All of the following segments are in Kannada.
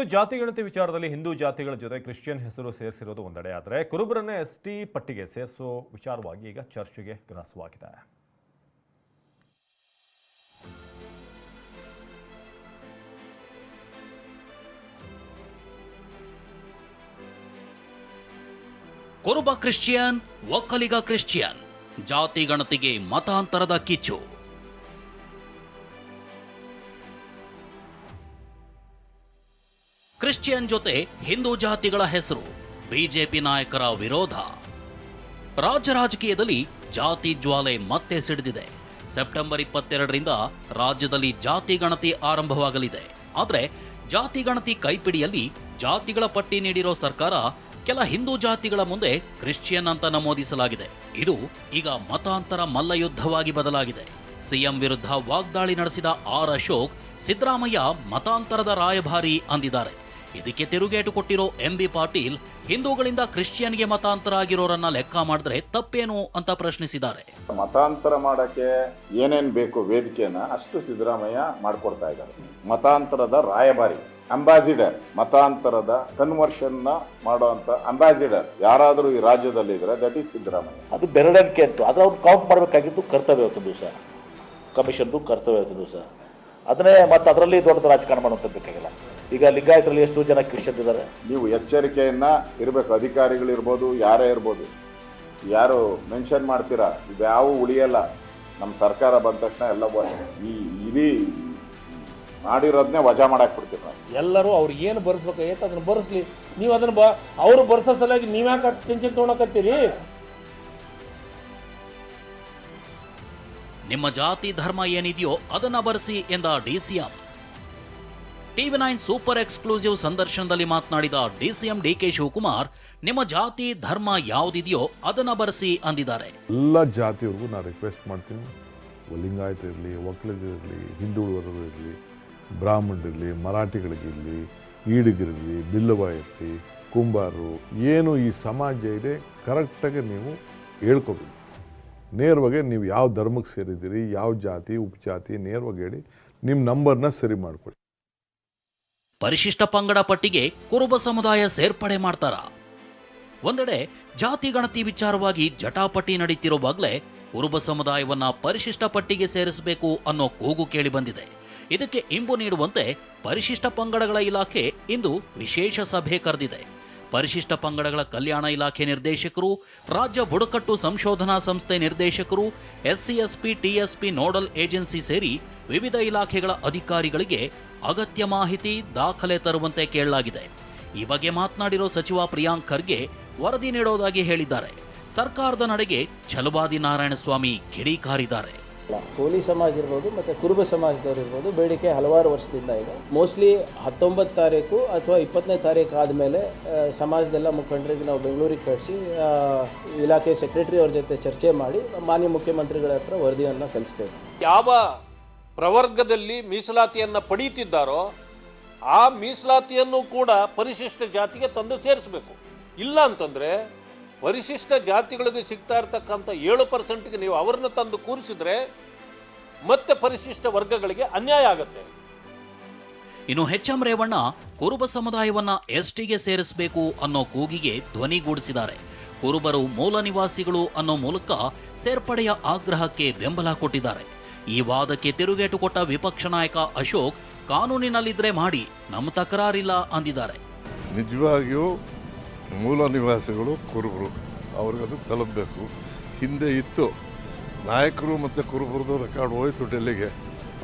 ಇನ್ನು ಜಾತಿ ಗಣತಿ ವಿಚಾರದಲ್ಲಿ ಹಿಂದೂ ಜಾತಿಗಳ ಜೊತೆ ಕ್ರಿಶ್ಚಿಯನ್ ಹೆಸರು ಸೇರಿಸಿರೋದು ಒಂದೆಡೆ. ಆದರೆ ಕುರುಬರನ್ನೇ ಎಸ್ ಟಿ ಪಟ್ಟಿಗೆ ಸೇರಿಸೋ ವಿಚಾರವಾಗಿ ಈಗ ಚರ್ಚೆಗೆ ಗ್ರಾಸವಾಗಿದೆ. ಕುರುಬ ಕ್ರಿಶ್ಚಿಯನ್, ಒಕ್ಕಲಿಗ ಕ್ರಿಶ್ಚಿಯನ್, ಜಾತಿ ಗಣತಿಗೆ ಮತಾಂತರದ ಕಿಚ್ಚು. ಕ್ರಿಶ್ಚಿಯನ್ ಜೊತೆ ಹಿಂದೂ ಜಾತಿಗಳ ಹೆಸರು ಬಿಜೆಪಿ ನಾಯಕರ ವಿರೋಧ. ರಾಜ್ಯ ರಾಜಕೀಯದಲ್ಲಿ ಜಾತಿ ಜ್ವಾಲೆ ಮತ್ತೆ ಸಿಡಿದಿದೆ. ಸೆಪ್ಟೆಂಬರ್ ಇಪ್ಪತ್ತೆರಡರಿಂದ ರಾಜ್ಯದಲ್ಲಿ ಜಾತಿ ಗಣತಿ ಆರಂಭವಾಗಲಿದೆ. ಆದರೆ ಜಾತಿ ಗಣತಿ ಕೈಪಿಡಿಯಲ್ಲಿ ಜಾತಿಗಳ ಪಟ್ಟಿ ನೀಡಿರೋ ಸರ್ಕಾರ ಕೆಲ ಹಿಂದೂ ಜಾತಿಗಳ ಮುಂದೆ ಕ್ರಿಶ್ಚಿಯನ್ ಅಂತ ನಮೂದಿಸಲಾಗಿದೆ. ಇದು ಈಗ ಮತಾಂತರ ಮಲ್ಲಯುದ್ಧವಾಗಿ ಬದಲಾಗಿದೆ. ಸಿಎಂ ವಿರುದ್ಧ ವಾಗ್ದಾಳಿ ನಡೆಸಿದ ಆರ್ ಅಶೋಕ್ ಸಿದ್ದರಾಮಯ್ಯ ಮತಾಂತರದ ರಾಯಭಾರಿ ಅಂದಿದ್ದಾರೆ. ಇದಕ್ಕೆ ತಿರುಗೇಟು ಕೊಟ್ಟಿರೋ ಎಂ ಬಿ ಪಾಟೀಲ್ ಹಿಂದೂಗಳಿಂದ ಕ್ರಿಶ್ಚಿಯನ್ಗೆ ಮತಾಂತರ ಆಗಿರೋರನ್ನ ಲೆಕ್ಕ ಮಾಡಿದ್ರೆ ತಪ್ಪೇನು ಅಂತ ಪ್ರಶ್ನಿಸಿದ್ದಾರೆ. ಮತಾಂತರ ಮಾಡಕ್ಕೆ ಏನೇನ್ ಬೇಕು ವೇದಿಕೆಯನ್ನ ಅಷ್ಟು ಸಿದ್ದರಾಮಯ್ಯ ಮಾಡ್ಕೊಡ್ತಾ ಇದ್ದಾರೆ. ಮತಾಂತರದ ರಾಯಭಾರಿ ಅಂಬಾಸಿಡರ್ ಮತಾಂತರದ ಕನ್ವರ್ಷನ್ನ ಮಾಡುವಂತ ಅಂಬಾಸಿಡರ್ ಯಾರಾದರೂ ಈ ರಾಜ್ಯದಲ್ಲಿ ಇದ್ರೆ ದಟ್ ಈಸ್ ಸಿದ್ದರಾಮಯ್ಯ. ಅದು ಬೆರಡಕ್ಕೆ ಅಂತ. ಅದು ಅವ್ರು ಕೌಂಟ್ ಮಾಡಬೇಕಾಗಿದ್ದು ಕರ್ತವ್ಯ ಇವತ್ತು ದಿವಸ. ಕಮಿಷನ್ದು ಕರ್ತವ್ಯ ಇವತ್ತು ದಿವಸ. ಅದನ್ನೇ ಮತ್ತೆ ಅದರಲ್ಲಿ ದೊಡ್ಡ ರಾಜಕಾರಣ ಮಾಡುವಂಥದ್ದು ಬೇಕಾಗಿಲ್ಲ. ಈಗ ಲಿಂಗಾಯತರಲ್ಲಿ ಎಷ್ಟು ಜನ ಕ್ರಿಶ್ಚಿಯನ್ ಇದ್ದಾರೆ ನೀವು ಎಚ್ಚರಿಕೆಯನ್ನ ಇರಬೇಕು ಅಧಿಕಾರಿಗಳಿರ್ಬೋದು ಯಾರೇ ಇರ್ಬೋದು. ಯಾರು ಮೆನ್ಷನ್ ಮಾಡ್ತೀರಾ? ಯಾವ ಉಳಿಯಲ್ಲ. ನಮ್ಮ ಸರ್ಕಾರ ಬಂದ ತಕ್ಷಣ ಎಲ್ಲ ಈ ಇಡೀ ಮಾಡಿರೋದನ್ನೇ ವಜಾ ಮಾಡಕ್ ಬಿಡ್ತೀವಿ ನಾವು. ಎಲ್ಲರೂ ಅವ್ರು ಏನು ಬರ್ಸ್ಬೇಕಾಗೈತೆ ಅದನ್ನ ಬರ್ಸ್ಲಿ. ನೀವು ಅದನ್ನ ಬ ಅವರು ಬರ್ಸೋ ಸಲುವಾಗಿ ನೀವ್ಯಾಕೆ ಟೆನ್ಷನ್ ತೊಗೊಳಕತ್ತೀರಿ? ನಿಮ್ಮ ಜಾತಿ ಧರ್ಮ ಏನಿದೆಯೋ ಅದನ್ನ ಬರೆಸಿ ಎಂದ DCM TV nine super exclusive ಸಂದರ್ಶನದಲ್ಲಿ ಮಾತನಾಡಿದ ಡಿಸಿಎಂ ಡಿಕೆ ಶಿವಕುಮಾರ್, ನಿಮ್ಮ ಜಾತಿ, ಧರ್ಮ ಯಾವುದಿದೆಯೋ ಅದನ್ನ ಬರೆಸಿ ಅಂದಿದ್ದಾರೆ. ಎಲ್ಲ ಜಾತಿಯವ್ರಿಗೂ ನಾನು ರಿಕ್ವೆಸ್ಟ್ ಮಾಡ್ತೀನಿ. ಲಿಂಗಾಯತರಿರಲಿ ಒಕ್ಕಲಿಗರಿರಲಿ ಹಿಂದುಳಿದವರು ಇರಲಿ ಬ್ರಾಹ್ಮಣರಿರಲಿ ಮರಾಠಿಗಳಿಗಿರಲಿ ಈಡಿಗಿರಲಿ ಬಿಲ್ಲವ ಇರಲಿ ಕುಂಬಾರರು ಏನು ಈ ಸಮಾಜ ಇದೆ ಕರೆಕ್ಟಾಗಿ ನೀವು ಹೇಳ್ಕೊಬೇಕು. ನೇರವಾಗಿ ನೀವು ಯಾವ ಧರ್ಮಕ್ಕೆ ಸೇರಿದ್ದೀರಿ, ಯಾವ ಜಾತಿ, ಉಪಜಾತಿ, ನೇರವಾಗಿ ಹೇಳಿ, ನಿಮ್ಮ ನಂಬರ್ನ ಸರಿ ಮಾಡ್ಕೊಳ್ಳಿ ಪರಿಶಿಷ್ಟ ಪಂಗಡ ಪಟ್ಟಿಗೆ ಕುರುಬ ಸಮುದಾಯ ಸೇರ್ಪಡೆ ಮಾಡ್ತಾರ. ಒಂದೆಡೆ ಜಾತಿ ಗಣತಿ ವಿಚಾರವಾಗಿ ಜಟಾಪಟಿ ನಡೀತಿರುವಾಗಲೇ ಕುರುಬ ಸಮುದಾಯವನ್ನ ಪರಿಶಿಷ್ಟ ಪಟ್ಟಿಗೆ ಸೇರಿಸಬೇಕು ಅನ್ನೋ ಕೂಗು ಕೇಳಿ ಬಂದಿದೆ. ಇದಕ್ಕೆ ಇಂಬು ನೀಡುವಂತೆ ಪರಿಶಿಷ್ಟ ಪಂಗಡಗಳ ಇಲಾಖೆ ಇಂದು ವಿಶೇಷ ಸಭೆ ಕರೆದಿದೆ. ಪರಿಶಿಷ್ಟ ಪಂಗಡಗಳ ಕಲ್ಯಾಣ ಇಲಾಖೆ ನಿರ್ದೇಶಕರು, ರಾಜ್ಯ ಬುಡಕಟ್ಟು ಸಂಶೋಧನಾ ಸಂಸ್ಥೆ ನಿರ್ದೇಶಕರು, ಎಸ್ಸಿಎಸ್ಪಿ, ಟಿಎಸ್ಪಿ, ನೋಡಲ್ ಏಜೆನ್ಸಿ ಸೇರಿ ವಿವಿಧ ಇಲಾಖೆಗಳ ಅಧಿಕಾರಿಗಳಿಗೆ ಅಗತ್ಯ ಮಾಹಿತಿ ದಾಖಲೆ ತರುವಂತೆ ಕೇಳಲಾಗಿದೆ. ಈ ಬಗ್ಗೆ ಮಾತನಾಡಿರೋ ಸಚಿವ ಪ್ರಿಯಾಂಕ್ ಖರ್ಗೆ ವರದಿ ನೀಡೋದಾಗಿ ಹೇಳಿದ್ದಾರೆ. ಸರ್ಕಾರದ ನಡೆಗೆ ಛಲವಾದಿ ನಾರಾಯಣಸ್ವಾಮಿ ಕಿಡಿಕಾರಿದ್ದಾರೆ. ಕೋಲಿ ಸಮಾಜ ಇರ್ಬೋದು ಮತ್ತು ಕುರುಬ ಸಮಾಜದವ್ರು ಇರ್ಬೋದು, ಬೇಡಿಕೆ ಹಲವಾರು ವರ್ಷದಿಂದ ಇದೆ. ಮೋಸ್ಟ್ಲಿ ಹತ್ತೊಂಬತ್ತು ತಾರೀಕು ಅಥವಾ ಇಪ್ಪತ್ತನೇ ತಾರೀಕು ಆದಮೇಲೆ ಸಮಾಜದೆಲ್ಲ ಮುಖಂಡರಿಗೆ ನಾವು ಬೆಂಗಳೂರಿಗೆ ಕಳಿಸಿ ಇಲಾಖೆ ಸೆಕ್ರೆಟರಿ ಅವ್ರ ಜೊತೆ ಚರ್ಚೆ ಮಾಡಿ, ಮಾನ್ಯ ಮುಖ್ಯಮಂತ್ರಿಗಳ ಹತ್ರ ವರದಿಯನ್ನು ಸಲ್ಲಿಸ್ತೇವೆ. ಯಾವ ಪ್ರವರ್ಗದಲ್ಲಿ ಮೀಸಲಾತಿಯನ್ನು ಪಡೀತಿದ್ದಾರೋ ಆ ಮೀಸಲಾತಿಯನ್ನು ಕೂಡ ಪರಿಶಿಷ್ಟ ಜಾತಿಗೆ ತಂದು ಸೇರಿಸಬೇಕು. ಇಲ್ಲ ಅಂತಂದರೆ ಪರಿಶಿಷ್ಟ ಜಾತಿಗಳಿಗೆ ಸಿಗ್ತಾ ಇರ್ತಕ್ಕಂಥ ಏಳು ಪರ್ಸೆಂಟ್ಗೆ ನೀವು ಅವ್ರನ್ನ ತಂದು ಕೂರಿಸಿದ್ರೆ ಮತ್ತೆ ಪರಿಶಿಷ್ಟ ವರ್ಗಗಳಿಗೆ ಅನ್ಯಾಯ ಆಗುತ್ತೆ. ಇನ್ನು ಎಚ್ ಎಂ ರೇವಣ್ಣ ಕುರುಬ ಸಮುದಾಯವನ್ನ ಎಸ್ಟಿಗೆ ಸೇರಿಸಬೇಕು ಅನ್ನೋ ಕೂಗಿಗೆ ಧ್ವನಿಗೂಡಿಸಿದ್ದಾರೆ ಕುರುಬರು ಮೂಲ ನಿವಾಸಿಗಳು ಅನ್ನೋ ಮೂಲಕ ಸೇರ್ಪಡೆಯ ಆಗ್ರಹಕ್ಕೆ ಬೆಂಬಲ ಕೊಟ್ಟಿದ್ದಾರೆ. ಈ ವಾದಕ್ಕೆ ತಿರುಗೇಟು ಕೊಟ್ಟ ವಿಪಕ್ಷ ನಾಯಕ ಅಶೋಕ್ ಕಾನೂನಿನಲ್ಲಿದ್ರೆ ಮಾಡಿ ನಮ್ಮ ತಕರಾರಿಲ್ಲ ಅಂದಿದ್ದಾರೆ. ನಿಜವಾಗಿಯೂ ಮೂಲ ನಿವಾಸಿಗಳು ಕುರುಬರು. ಅವ್ರಿಗದು ತಲುಪಬೇಕು ಹಿಂದೆ ಇತ್ತು. ನಾಯಕರು ಮತ್ತು ಕುರುಬರದು ರೆಕಾರ್ಡ್ ಹೋಯ್ತು ಡೆಲ್ಲಿಗೆ.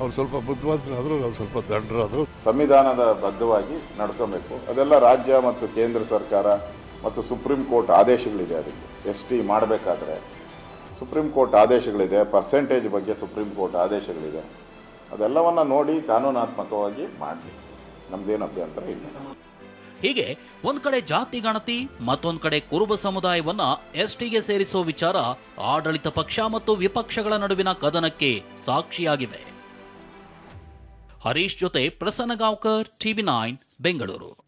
ಅವ್ರು ಸ್ವಲ್ಪ ಬುದ್ಧಿವಂತರಾದರು, ಅವ್ರು ಸ್ವಲ್ಪ ದಂಡರಾದರು. ಸಂವಿಧಾನದ ಬದ್ಧವಾಗಿ ನಡ್ಕೋಬೇಕು. ಅದೆಲ್ಲ ರಾಜ್ಯ ಮತ್ತು ಕೇಂದ್ರ ಸರ್ಕಾರ ಮತ್ತು ಸುಪ್ರೀಂ ಕೋರ್ಟ್ ಆದೇಶಗಳಿದೆ ಅದಕ್ಕೆ. ಎಸ್ ಟಿ ಮಾಡಬೇಕಾದ್ರೆ ಸುಪ್ರೀಂ ಕೋರ್ಟ್ ಆದೇಶಗಳಿದೆ ಪರ್ಸೆಂಟೇಜ್ ಬಗ್ಗೆ ಸುಪ್ರೀಂ ಕೋರ್ಟ್ ಆದೇಶಗಳಿದೆ. ಅದೆಲ್ಲವನ್ನು ನೋಡಿ ಕಾನೂನಾತ್ಮಕವಾಗಿ ಮಾಡಲಿ ನಮ್ದೇನು ಅಭ್ಯಂತರ ಇಲ್ಲ. ಹೀಗೆ ಒಂದ್ ಕಡೆ ಜಾತಿ ಗಣತಿ, ಮತ್ತೊಂದ್ ಕಡೆ ಕುರುಬ ಸಮುದಾಯವನ್ನ ಎಸ್ಟಿಗೆ ಸೇರಿಸೋ ವಿಚಾರ ಆಡಳಿತ ಪಕ್ಷ ಮತ್ತು ವಿಪಕ್ಷಗಳ ನಡುವಿನ ಕದನಕ್ಕೆ ಸಾಕ್ಷಿಯಾಗಿವೆ. ಹರೀಶ್ ಜೊತೆ ಪ್ರಸನ್ನ ಗಾಂವ್ಕರ್ ಟಿವಿ ನೈನ್, ಬೆಂಗಳೂರು.